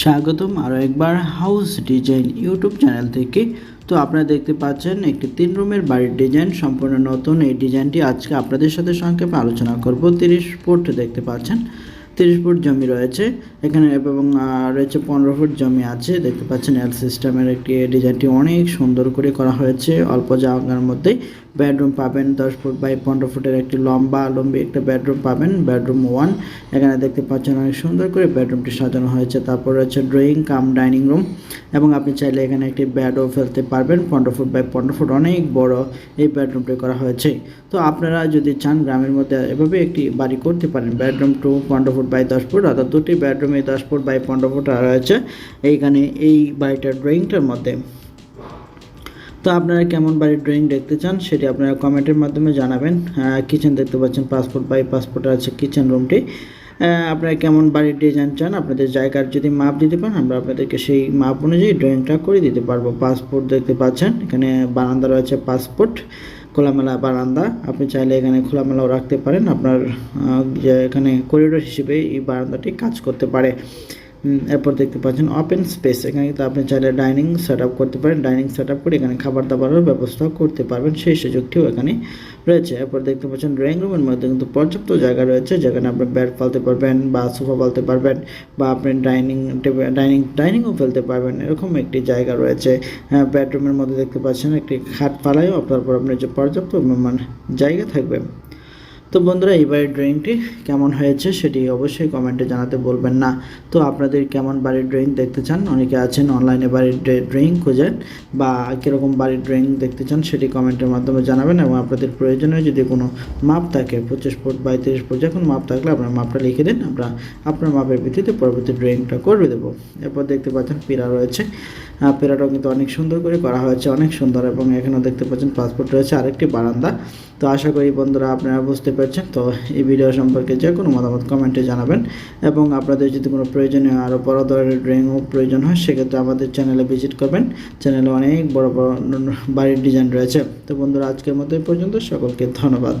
স্বাগতম আরও একবার হাউস ডিজাইন ইউটিউব চ্যানেল থেকে। তো আপনারা দেখতে পাচ্ছেন একটি তিন রুমের বাড়ির ডিজাইন, সম্পূর্ণ নতুন এই ডিজাইনটি আজকে আপনাদের সাথে সংক্ষেপে আলোচনা করব। তিরিশ ফুট দেখতে পাচ্ছেন, তিরিশ ফুট জমি রয়েছে। এখানে এবং রয়েছে পনেরো ফুট জমি আছে। দেখতে পাচ্ছেন এল সিস্টেমের একটি ডিজাইনটি অনেক সুন্দর করে করা হয়েছে। অল্প জায়গার মধ্যেই বেডরুম পাবেন দশ ফুট বাই পনেরো ফুটের একটি লম্বা লম্বি একটা বেডরুম পাবেন, বেডরুম ওয়ান। এখানে দেখতে পাচ্ছেন অনেক সুন্দর করে বেডরুমটি সাজানো হয়েছে। তারপর রয়েছে ড্রয়িং কাম ডাইনিং রুম এবং আপনি চাইলে এখানে একটি বেডও ফেলতে পারবেন, পনেরো ফুট বাই পনেরো ফুট অনেক বড় এই বেডরুমটি করা হয়েছে। তো আপনারা যদি চান গ্রামের মধ্যে এভাবে একটি বাড়ি করতে পারেন, বেডরুম টু পনেরো ফুট বাই দশ ফুট অর্থাৎ দুটি বেডরুমে দশ ফুট বাই পনেরো ফুট রয়েছে। এইখানে এই বাড়িটার ড্রয়িংটার মধ্যে তো আপনারা কেমন বাড়ির ড্রয়িং দেখতে চান সেটি আপনারা কমেন্টের মাধ্যমে জানাবেন। কিচেন দেখতে পাচ্ছেন পাসপোর্ট বাই পাসপোর্ট আছে কিচেন রুমটি আপনারা কেমন বাড়ির ডিজাইন চান, আপনাদের জায়গার যদি মাপ দিতে পারেন, আমরা আপনাদেরকে সেই মাপ অনুযায়ী ড্রয়িংটা করে দিতে পারব। পাসপোর্ট দেখতে পাচ্ছেন, এখানে বারান্দা রয়েছে পাসপোর্ট খোলামেলা বারান্দা। আপনি চাইলে এখানে খোলামেলাও রাখতে পারেন, আপনার যে এখানে করিডোর হিসেবে এই বারান্দাটি কাজ করতে পারে। এরপর দেখতে পাচ্ছেন ওপেন স্পেস এখানে কিন্তু আপনি চাইলে ডাইনিং সেট করতে পারেন ডাইনিং সেট করে এখানে খাবার দাবারের ব্যবস্থা করতে পারবেন, সেই সুযোগটিও এখানে রয়েছে। এরপর দেখতে পাচ্ছেন ড্রয়িং রুমের মধ্যে কিন্তু পর্যাপ্ত জায়গা রয়েছে, যেখানে আপনি বেড ফেলতে পারবেন বা সোফা ফেলতে পারবেন বা আপনি ডাইনিং ডাইনিং ডাইনিংও ফেলতে পারবেন, এরকম একটি জায়গা রয়েছে। বেডরুমের মধ্যে দেখতে পাচ্ছেন একটি খাট ফালাইও আপনার পর আপনার যে পর্যাপ্ত মানে জায়গা থাকবে তো বন্ধুরা এই বাড়ির ড্রয়িংটি কেমন হয়েছে সেটি অবশ্যই কমেন্টে জানাতে বলবেন না। তো আপনাদের কেমন বাড়ির ড্রয়িং দেখতে চান? অনেকে আছেন অনলাইনে বাড়ির ড্রয়িং খোঁজেন বা কীরকম বাড়ির ড্রয়িং দেখতে চান সেটি কমেন্টের মাধ্যমে জানাবেন এবং আপনাদের প্রয়োজনে যদি কোনো মাপ থাকে, পঁচিশ ফুট বাই তিরিশ ফুট যে কোনো মাপ থাকলে আপনার মাপটা লিখে দিন, আমরা আপনার মাপের ভিত্তিতে পরবর্তী ড্রয়িংটা করে দেবো। এরপর দেখতে পাচ্ছেন পিরা রয়েছে। পিরাটাও কিন্তু অনেক সুন্দর করে করা হয়েছে, অনেক সুন্দর এবং এখানেও দেখতে পাচ্ছেন পাসপোর্ট রয়েছে আরেকটি বারান্দা। তো আশা করি বন্ধুরা, আপনারা বুঝতে পারছেন তো এই ভিডিও সম্পর্কে যে কোনো মতামত কমেন্টে জানাবেন। এবং আপনাদের যদি কোনো প্রয়োজনীয় আরও বড় ধরনের ড্রয়িংও প্রয়োজন হয়, সেক্ষেত্রে আমাদের চ্যানেলে ভিজিট করবেন। চ্যানেলে অনেক বড় বড় বাড়ির ডিজাইন রয়েছে। তো বন্ধুরা, আজকের মতো এই পর্যন্ত। সকলকে ধন্যবাদ।